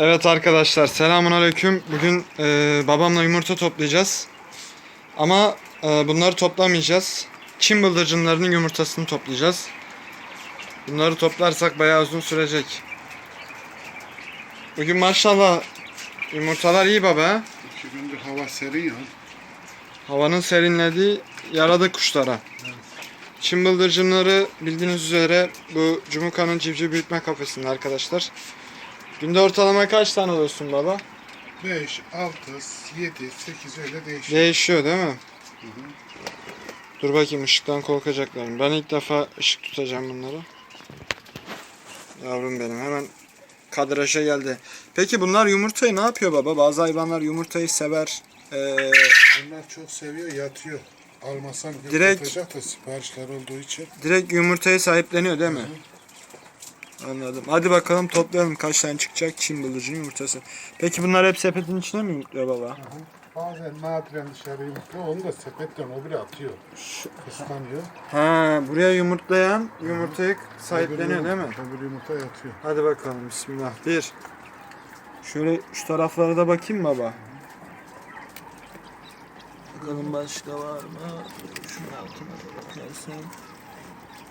Evet arkadaşlar selamun aleyküm. Bugün e, babamla yumurta toplayacağız. Ama e, bunları toplamayacağız. Çin bıldırcınlarının yumurtasını toplayacağız. Bunları toplarsak bayağı uzun sürecek. Bugün maşallah yumurtalar iyi baba. İki gündür hava serin ya. Havanın serinlediği yaradı kuşlara. Çin bıldırcınları bildiğiniz üzere bu Cumhurkan'ın civciv büyütme kafesinde arkadaşlar. Günde ortalama kaç tane alıyorsun baba? 5, 6, 7, 8 öyle değişiyor. Değişiyor değil mi? Hı hı. Dur bakayım ışıktan korkacaklar mı? Ben ilk defa ışık tutacağım bunları. Yavrum benim hemen kadraja geldi. Peki bunlar yumurtayı ne yapıyor baba? Bazı hayvanlar yumurtayı sever. Ee, Bunlar çok seviyor, yatıyor. Almasam yok Direkt- yatacak da siparişler olduğu için. direkt yumurtayı sahipleniyor değil mi? Anladım. Hadi bakalım toplayalım kaç tane çıkacak Çin bıldırcın yumurtası. Peki bunlar hep sepetin içine mi yumurtluyor baba? Hı hı. Bazen nadiren dışarı yumurtluyor, onu da sepetten o bile atıyor. Kıskanıyor. Ha, buraya yumurtlayan yumurtayı sahipleniyor değil mi? Öbür yumurta yatıyor. Hadi bakalım bismillah. Bir. Şöyle şu taraflara da bakayım baba. Bakalım başka var mı? Şunun altına da bakarsam.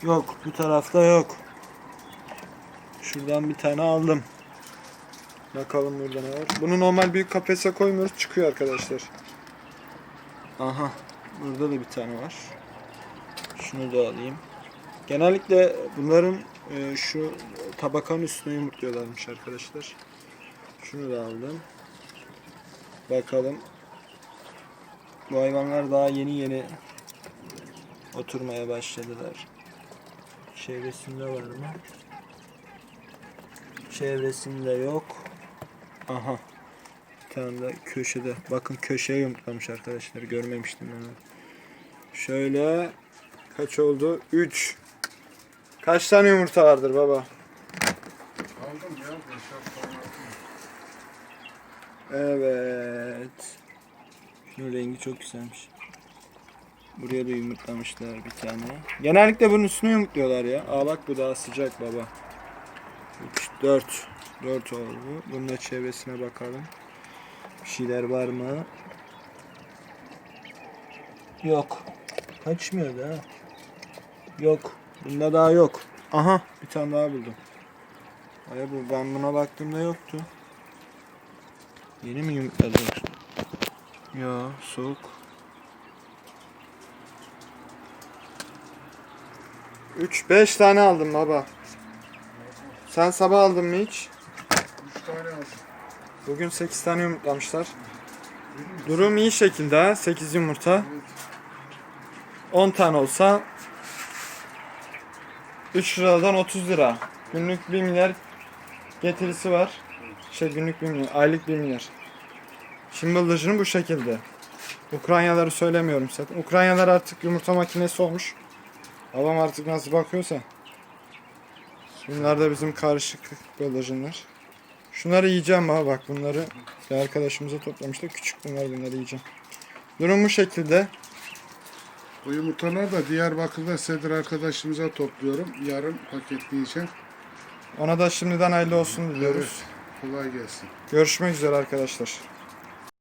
Yok bu tarafta yok. Şuradan bir tane aldım. Bakalım burada ne var. Bunu normal büyük kafese koymuyoruz çıkıyor arkadaşlar. Aha. Burada da bir tane var. Şunu da alayım. Genellikle bunların e, şu tabakanın üstüne yumurtluyorlarmış arkadaşlar. Şunu da aldım. Bakalım. Bu hayvanlar daha yeni yeni oturmaya başladılar. Çevresinde var mı? Çevresinde yok. Aha. Bir tane de köşede. Bakın köşeye yumurtlamış arkadaşlar. Görmemiştim ben. Şöyle kaç oldu? 3. Kaç tane yumurta vardır baba? Aldım ya, 5 tane aldım. Evet. Şunun rengi çok güzelmiş. Buraya da yumurtlamışlar bir tane. Genellikle bunun üstüne yumurtluyorlar ya. Aa bak bu daha sıcak baba. 3, 4. 4 oldu. Bunun da çevresine bakalım. Bir şeyler var mı? Yok. Kaçmıyor da. Yok. Bunda daha yok. Aha bir tane daha buldum. Ay bu ben buna baktığımda yoktu. Yeni mi yumurtladı? Ya soğuk. 3 5 tane aldım baba. Sen sabah aldın mı hiç? 3 tane aldım. Bugün 8 tane yumurtlamışlar. Durum iyi şekilde ha. 8 yumurta. Evet. 10 tane olsa 3 liradan 30 lira. Günlük 1 milyar getirisi var. Şey günlük 1 milyar, aylık 1 milyar. Şimdi bıldırcını bu şekilde. Ukraynaları söylemiyorum zaten. Ukraynalar artık yumurta makinesi olmuş. Babam artık nasıl bakıyorsa. Bunlar da bizim karışık bıldırcınlar. Şunları yiyeceğim ha bak bunları bir arkadaşımıza toplamıştık. Küçük bunlar bunları yiyeceğim. Durum bu şekilde. Bu yumurtalar da Diyarbakır'da Sedir arkadaşımıza topluyorum. Yarın paketleyeceğim. Ona da şimdiden hayırlı olsun diliyoruz. Kolay gelsin. Görüşmek üzere arkadaşlar.